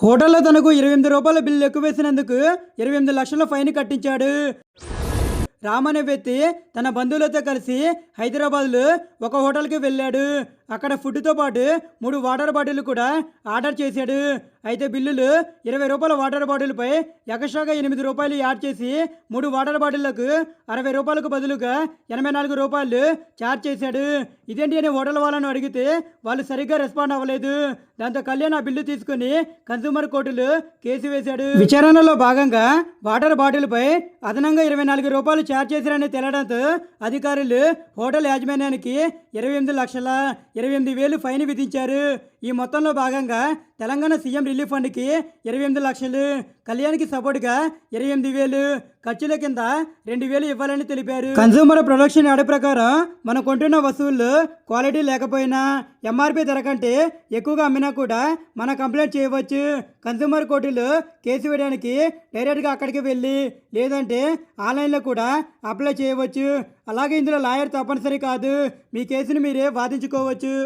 హోటల్లో తనకు ఇరవై ఎనిమిది రూపాయల బిల్లు ఎక్కువ వేసినందుకు ఇరవై ఎనిమిది లక్షల ఫైన్ కట్టించాడు. రామ్ అనే వ్యక్తి తన బంధువులతో కలిసి హైదరాబాద్లో ఒక హోటల్కి వెళ్ళాడు. అక్కడ ఫుడ్తో పాటు మూడు వాటర్ బాటిల్ కూడా ఆర్డర్ చేశాడు. అయితే బిల్లులు ఇరవై రూపాయల వాటర్ బాటిల్పై ఎక్స్ట్రాగా ఎనిమిది రూపాయలు యాడ్ చేసి మూడు వాటర్ బాటిళ్ళకు అరవై రూపాయలకు బదులుగా ఎనభై నాలుగు రూపాయలు ఛార్జ్ చేశాడు. ఇదేంటి అని హోటల్ వాళ్ళను అడిగితే వాళ్ళు సరిగ్గా రెస్పాండ్ అవ్వలేదు. దాంతో కళ్యాణ్ ఆ బిల్లు తీసుకుని కన్సూమర్ కోర్టులు కేసు వేశాడు. విచారణలో భాగంగా వాటర్ బాటిల్పై అదనంగా ఇరవై నాలుగు రూపాయలు ఛార్జ్ చేశారని తేలడంతో అధికారులు హోటల్ యాజమాన్యానికి ఇరవై ఎనిమిది లక్షల ఇరవై ఎనిమిది వేలు ఫైన్ విధించారు. ఈ మొత్తంలో భాగంగా తెలంగాణ సీఎం రిలీఫ్ ఫండ్కి ఇరవై ఎనిమిది లక్షలు కళ్యాణ్కి సపోర్ట్గా ఇరవై ఎనిమిది వేలు ఖర్చుల కింద రెండు వేలు ఇవ్వాలని తెలిపారు. కన్సూమర్ ప్రొడక్షన్ యాడ్ ప్రకారం మనం కొంటున్న వస్తువులు క్వాలిటీ లేకపోయినా ఎంఆర్పి ధర కంటే ఎక్కువగా అమ్మినా కూడా మనం కంప్లైంట్ చేయవచ్చు. కన్సూమర్ కోర్టులో కేసు వేయడానికి డైరెక్ట్గా అక్కడికి వెళ్ళి లేదంటే ఆన్లైన్లో కూడా అప్లై చేయవచ్చు. అలాగే ఇందులో లాయర్ తప్పనిసరి కాదు. మీ కేసుని మీరే వాదించుకోవచ్చు.